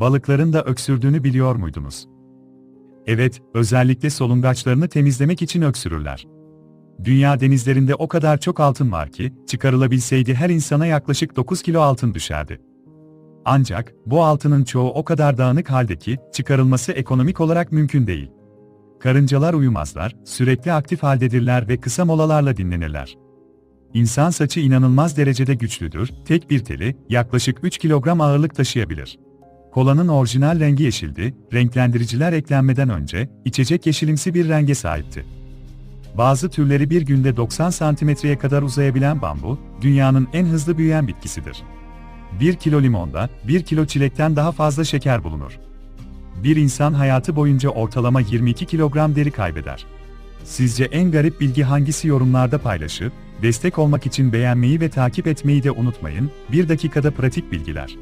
balıkların da öksürdüğünü biliyor muydunuz? Evet, özellikle solungaçlarını temizlemek için öksürürler. Dünya denizlerinde o kadar çok altın var ki, çıkarılabilseydi her insana yaklaşık 9 kilo altın düşerdi. Ancak, bu altının çoğu o kadar dağınık halde ki, çıkarılması ekonomik olarak mümkün değil. Karıncalar uyumazlar, sürekli aktif haldedirler ve kısa molalarla dinlenirler. İnsan saçı inanılmaz derecede güçlüdür, tek bir teli, yaklaşık 3 kilogram ağırlık taşıyabilir. Kolanın orijinal rengi yeşildi, renklendiriciler eklenmeden önce, içecek yeşilimsi bir renge sahipti. Bazı türleri bir günde 90 santimetreye kadar uzayabilen bambu, dünyanın en hızlı büyüyen bitkisidir. 1 kilo limonda, 1 kilo çilekten daha fazla şeker bulunur. Bir insan hayatı boyunca ortalama 22 kilogram deri kaybeder. Sizce en garip bilgi hangisi yorumlarda paylaşıp, destek olmak için beğenmeyi ve takip etmeyi de unutmayın, bir dakikada pratik bilgiler.